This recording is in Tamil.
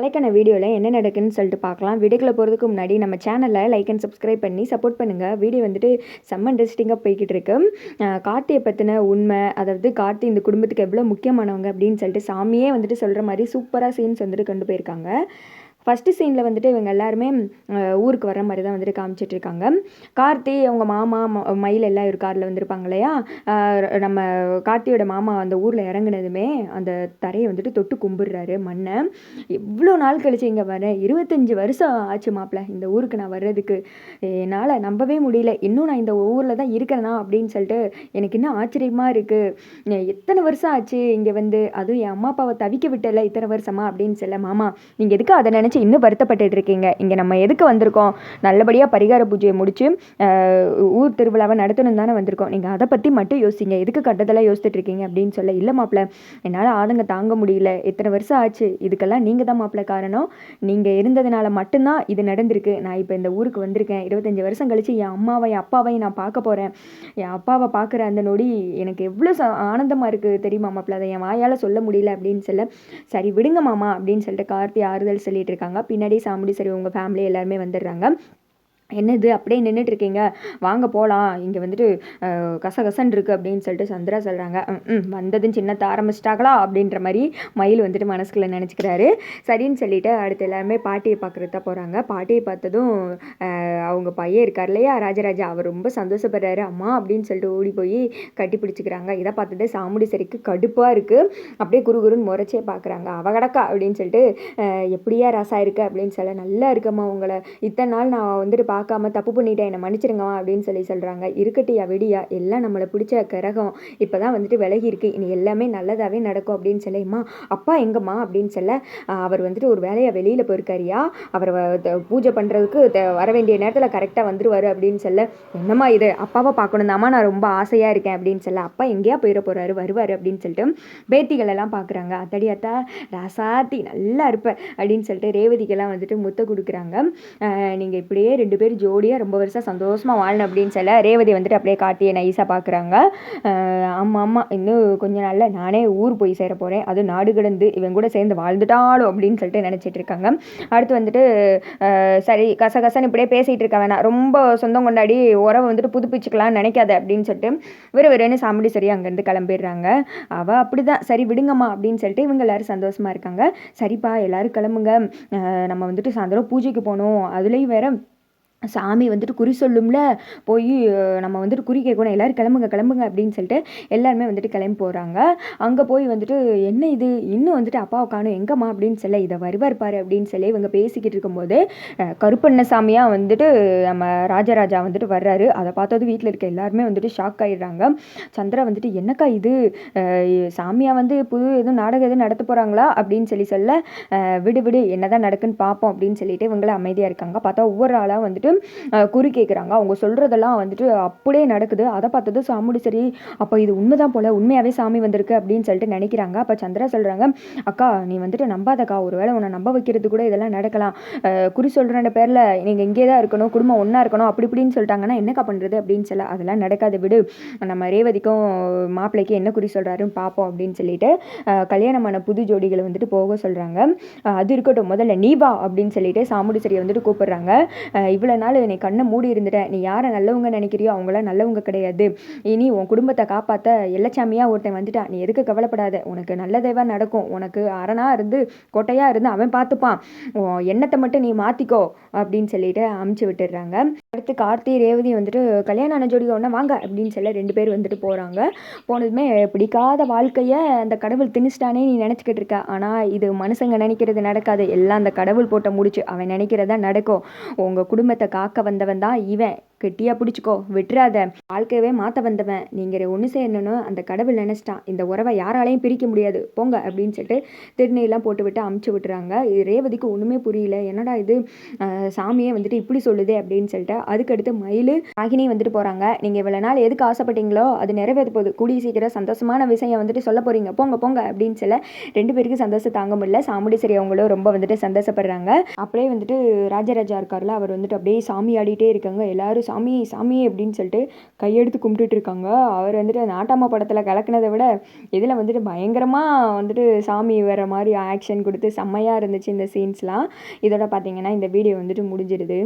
நாளைக்கான வீடியோவில் என்ன நடக்குன்னு சொல்லிட்டு பார்க்கலாம். வீடியோக்குள்ள போகிறதுக்கு முன்னாடி நம்ம சேனலை லைக் அண்ட் சப்ஸ்கிரைப் பண்ணி சப்போர்ட் பண்ணுங்கள் வீடியோ வந்துட்டு செம்ம இன்ட்ரெஸ்டிங்காக போய்கிட்டு இருக்கு. கார்த்தியை பற்றின உண்மை அதாவது கார்த்தி இந்த குடும்பத்துக்கு எவ்வளோ முக்கியமானவங்க அப்படின்னு சொல்லிட்டு சாமியே வந்துட்டு சொல்கிற மாதிரி சூப்பராக சீன்ஸ் வந்துட்டு கொண்டு போயிருக்காங்க. ஃபஸ்ட்டு சீனில் வந்துட்டு இவங்க எல்லாருமே ஊருக்கு வர மாதிரி தான் வந்துட்டு காமிச்சிட்ருக்காங்க. கார்த்தி அவங்க மாமா ம- மயில் எல்லாம் ஒரு காரில் வந்திருப்பாங்க இல்லையா? நம்ம கார்த்தியோட மாமா அந்த ஊரில் இறங்குனதுமே அந்த தரையை வந்துட்டு தொட்டு கும்பிடுறாரு மண்ணை. எவ்வளோ நாள் கழிச்சு இங்கே வரேன் இருபத்தஞ்சி வருஷம் ஆச்சு மாப்பிள்ள இந்த ஊருக்கு நான் வர்றதுக்கு. என்னால் நம்பவே முடியல. இன்னும் நான் இந்த ஊரில் தான் இருக்கிறேனா அப்படின்னு சொல்லிட்டு எனக்கு இன்னும் ஆச்சரியமாக இருக்குது எத்தனை வருஷம் ஆச்சு இங்கே வந்து? அதுவும் என் அம்மா அப்பாவை தவிக்க விட்டல இத்தனை வருஷமா அப்படின்னு சொல்ல மாமா நீங்கள் எதுக்கு அதை நினச்சி இன்னும் வருத்தப்பட்டுட்டு இருக்கீங்க. இங்கே நம்ம எதுக்கு வந்திருக்கோம்? நல்லபடியாக பரிகார பூஜையை முடிச்சு ஊர் திருவிழாவை நடத்தணும் தானே வந்திருக்கோம். நீங்கள் அதை பற்றி மட்டும் யோசிங்க. எதுக்கு கட்டதெல்லாம் யோசிச்சுட்டு இருக்கீங்க அப்படின்னு சொல்ல இல்லை மாப்பிள்ள என்னால் ஆதங்க தாங்க முடியல. இத்தனை வருஷம் ஆச்சு. இதுக்கெல்லாம் நீங்கள் தான் மாப்பிள்ள காரணம். நீங்கள் இருந்ததுனால மட்டும்தான் இது நடந்திருக்கு. நான் இப்போ இந்த ஊருக்கு வந்திருக்கேன். இருபத்தஞ்சி வருஷம் கழிச்சு என் அம்மாவை என் அப்பாவையும் நான் பார்க்க போகிறேன் என் அப்பாவை பார்க்குற அந்த நொடி எனக்கு எவ்வளோ ச ஆனந்தமாக இருக்குது தெரியுமா மாப்பிள்ள அதை என் வாயால் சொல்ல முடியல அப்படின்னு சொல்ல சரி விடுங்க மாமா அப்படின்னு சொல்லிட்டு கார்த்தி ஆறுதல் சொல்லிட்டு இருக்காங்க. பின்னாடி சாமுடி சரி உங்கள் ஃபேமிலி எல்லாருமே வந்துடுறாங்க என்னது? அப்படியே நின்றுட்ருக்கீங்க வாங்க போகலாம் இங்கே வந்துட்டு கசகசன் கசகசன்னு இருக்குது அப்படின்னு சொல்லிட்டு சந்திரா சொல்கிறாங்க ம் வந்ததும் சின்னத்தை ஆரம்பிச்சிட்டாங்களா? அப்படின்ற மாதிரி மயில் வந்துட்டு மனசுக்குள்ளே நினச்சிக்கிறாரு. சரின்னு சொல்லிட்டு அடுத்து எல்லாருமே பாட்டியை பார்க்குறது தான் போகிறாங்க பாட்டியை பார்த்ததும் அவங்க பையன் இருக்கார் இல்லையா? ராஜராஜா. அவர் ரொம்ப சந்தோஷப்படுறாரு. அம்மா அப்படின்னு சொல்லிட்டு ஓடி போய் கட்டி பிடிச்சிக்கிறாங்க. இதை பார்த்துட்டு சாமுடி சரிக்கு கடுப்பாக இருக்குது அப்படியே குரு குருன்னு முறைச்சே பார்க்குறாங்க. அவ கடக்கா அப்படின்னு சொல்லிட்டு எப்படியா ரசாயிருக்கு அப்படின்னு சொல்ல நல்லா இருக்கம்மா உங்களை. இத்தனை நாள் நான் வந்துட்டு பார்க்காம தப்பு பண்ணிட்டேன் என்னை மன்னிச்சிருங்கம்மா அப்படின்னு சொல்லி சொல்கிறாங்க இருக்கட்டியா வெடியா எல்லாம் நம்மளை பிடிச்ச கிரகம். இப்போ தான் வந்துட்டு விலகி இருக்கு இனி எல்லாமே நல்லதாகவே நடக்கும் அப்படின்னு சொல்லிம்மா அப்பா எங்கம்மா? அப்படின்னு சொல்ல அவர் வந்துட்டு ஒரு வேலையாக வெளியில் போயிருக்காரியா அவர் பூஜை பண்ணுறதுக்கு வர வேண்டிய நேரத்தில் கரெக்டாக வந்துடுவார் அப்படின்னு சொல்ல என்னம்மா இது? அப்பாவை பார்க்கணும் நான் ரொம்ப ஆசையாக இருக்கேன். அப்படின்னு சொல்ல அப்பா எங்கேயா போயிட போகிறாரு வருவார்? அப்படின்னு சொல்லிட்டு பேத்திகள் எல்லாம் பார்க்குறாங்க அத்தடி அத்தா ராசாத்தி நல்லா இருப்ப. அப்படின்னு சொல்லிட்டு ரேவதிக்கெல்லாம் வந்துட்டு முத்த கொடுக்குறாங்க. நீங்கள் இப்படியே ரெண்டு பேர் ஜோடியாக ரொம்ப வருஷம் சந்தோஷமாக வாழணும் அப்படின்னு சொல்ல ரேவதி வந்துட்டு அப்படியே கார்த்தியை நைஸாக பார்க்குறாங்க ஆமாம் ஆமாம் இன்னும் கொஞ்ச நாளில் நானே ஊர் போய் சேர போகிறேன் அது நாடு கடந்து இவன் கூட சேர்ந்து வாழ்ந்துட்டாலும் அப்படின்னு சொல்லிட்டு நினச்சிட்டு இருக்காங்க. அடுத்து வந்துட்டு சரி சரி கசகசன்னு இப்படியே பேசிகிட்டு இருக்க வேணாம். ரொம்ப சொந்தம் கொண்டாடி உறவை வந்துட்டு புதுப்பிச்சுக்கலாம்னு நினைக்காத அப்படின்னு சொல்லிட்டு விறு விறுன்னு சாமுடி சரி அங்கேருந்து கிளம்பிடுறாங்க. அவள் அப்படிதான். சரி விடுங்கம்மா அப்படின்னு சொல்லிட்டு இவங்க எல்லோரும் சந்தோஷமாக இருக்காங்க. சரிப்பா எல்லாரும் கிளம்புங்க. நம்ம வந்துட்டு சாயந்தரம் பூஜைக்கு போகணும். அதுலேயும் வேறு சாமி வந்துட்டு குறி சொல்லும்ல போய் நம்ம வந்துட்டு குறி கேட்கணும் எல்லாரும் கிளம்புங்க கிளம்புங்க அப்படின்னு சொல்லிட்டு எல்லாருமே வந்துட்டு கிளம்பி போகிறாங்க அங்கே போய் வந்துட்டு என்ன இது? இன்னும் வந்துட்டு அப்பாவை காணும் எங்கம்மா? அப்படின்னு சொல்ல இதை வருவார் பாரு அப்படின்னு சொல்லி இவங்க பேசிக்கிட்டு இருக்கும்போது கருப்பண்ண சாமியாக வந்துட்டு நம்ம ராஜராஜா வந்துட்டு வர்றாரு. அதை பார்த்தது வீட்டில் இருக்க எல்லாருமே வந்துட்டு ஷாக் ஆகிடுறாங்க சந்திரா வந்துட்டு என்னக்கா இது? சாமியாக வந்து புது எதுவும் நாடகம் எதுவும் நடத்த போகிறாங்களா அப்படின்னு சொல்லி சொல்ல விடு விடு என்ன என்னதான் நடக்குன்னு பார்ப்போம் அப்படின்னு சொல்லிட்டு இவங்கள அமைதியாக இருக்காங்க. பார்த்தா ஒவ்வொரு ஆளாக வந்துட்டு வந்துட்டு குறி கேட்குறாங்க அவங்க சொல்கிறதெல்லாம் வந்துட்டு அப்படியே நடக்குது. அதை பார்த்தது சாமுடி சரி அப்போ இது உண்மைதான் போல. உண்மையாகவே சாமி வந்திருக்கு. அப்படின்னு சொல்லிட்டு நினைக்கிறாங்க. அப்போ சந்திரா சொல்கிறாங்க அக்கா நீ வந்துட்டு நம்பாதக்கா. ஒருவேளை உன்னை நம்ப வைக்கிறது கூட இதெல்லாம் நடக்கலாம். குறி சொல்கிறன்ற பேரில் நீங்கள் இங்கே தான் இருக்கணும். குடும்பம் ஒன்றா இருக்கணும். அப்படி இப்படின்னு சொல்லிட்டாங்கன்னா என்னக்கா பண்ணுறது அப்படின்னு சொல்ல அதெல்லாம் நடக்காது. விடு. நம்ம ரேவதிக்கும் மாப்பிள்ளைக்கு என்ன குறி சொல்கிறாருன்னு பார்ப்போம் அப்படின்னு சொல்லிட்டு கல்யாணமான புது ஜோடிகளை வந்துட்டு போக சொல்கிறாங்க அது இருக்கட்டும். முதல்ல நீ வா அப்படின்னு சொல்லிட்டு சாமுடி சரியை வந்துட்டு கூப்பிடுறாங்க. இவ்வளோ இவ்வளோ நாள் நீ கண்ணை மூடி இருந்துட்ட. நீ யாரை நல்லவங்க நினைக்கிறியோ அவங்களாம் நல்லவங்க கிடையாது. இனி உன் குடும்பத்தை காப்பாற்ற எல்லச்சாமியாக ஒருத்தன் வந்துட்டான் நீ எதுக்கு கவலைப்படாத. உனக்கு நல்லதேவா நடக்கும். உனக்கு அரணாக இருந்து கோட்டையாக இருந்து அவன் பார்த்துப்பான் உன் எண்ணத்தை மட்டும் நீ மாற்றிக்கோ அப்படின்னு சொல்லிட்டு அமுச்சு விட்டுடுறாங்க. அடுத்து கார்த்தி ரேவதி வந்துட்டு கல்யாணம் ஆன ஜோடி ஒன்று வாங்க அப்படின்னு சொல்லி ரெண்டு பேர் வந்துட்டு போகிறாங்க போனதுமே பிடிக்காத வாழ்க்கையை அந்த கடவுள் திணிச்சிட்டானே நீ நினச்சிக்கிட்டு இருக்க. ஆனால் இது மனுஷங்க நினைக்கிறது நடக்காது. எல்லாம் அந்த கடவுள் போட்ட முடிச்சு அவன் நினைக்கிறதா நடக்கும். உங்கள் குடும்பத்தை காக்க வந்தவன் தான் இவன். கெட்டியாக பிடிச்சிக்கோ விட்டுறாத. வாழ்க்கையவே மாற்ற வந்தவன். நீங்கள் ஒன்று செய்யணும்னு அந்த கடவுள் நினச்சிட்டான். இந்த உறவை யாராலையும் பிரிக்க முடியாது. போங்க அப்படின்னு சொல்லிட்டு திருநெல்லாம் போட்டு விட்டு அமுச்சு விட்டுறாங்க. இது ரேவதிக்கு ஒன்றுமே புரியல. என்னடா இது? சாமியே வந்துட்டு இப்படி சொல்லுதே அப்படின்னு சொல்லிட்டு அதுக்கடுத்து மயில் ராகினி வந்துட்டு போகிறாங்க நீங்கள் இவ்வளோ நாள் எதுக்கு ஆசைப்பட்டீங்களோ அது நிறைவேற போகுது. கூடிய சீக்கிரம் சந்தோஷமான விஷயம் வந்துட்டு சொல்ல போகிறீங்க போங்க போங்க அப்படின்னு சொல்ல ரெண்டு பேருக்கு சந்தோஷம் தாங்க முடியல. சாமுடி சரி அவங்களும் ரொம்ப வந்துட்டு சந்தோஷப்படுறாங்க. அப்படியே வந்துட்டு ராஜராஜா இருக்கார்ல அவர் வந்துட்டு அப்படியே சாமி ஆடிட்டே இருக்காங்க. எல்லாரும் சாமி சாமி அப்படின்னு சொல்லிட்டு கையெடுத்து கும்பிட்டுட்டு இருக்காங்க அவர் வந்துட்டு நாட்டாமா படத்தில் கலக்கினதை விட இதில் வந்துட்டு பயங்கரமாக வந்துட்டு சாமி வர மாதிரி ஆக்ஷன் கொடுத்து செம்மையாக இருந்துச்சு இந்த சீன்ஸ்லாம் இதோட பார்த்தீங்கன்னா இந்த வீடியோ வந்துட்டு முடிஞ்சிடுது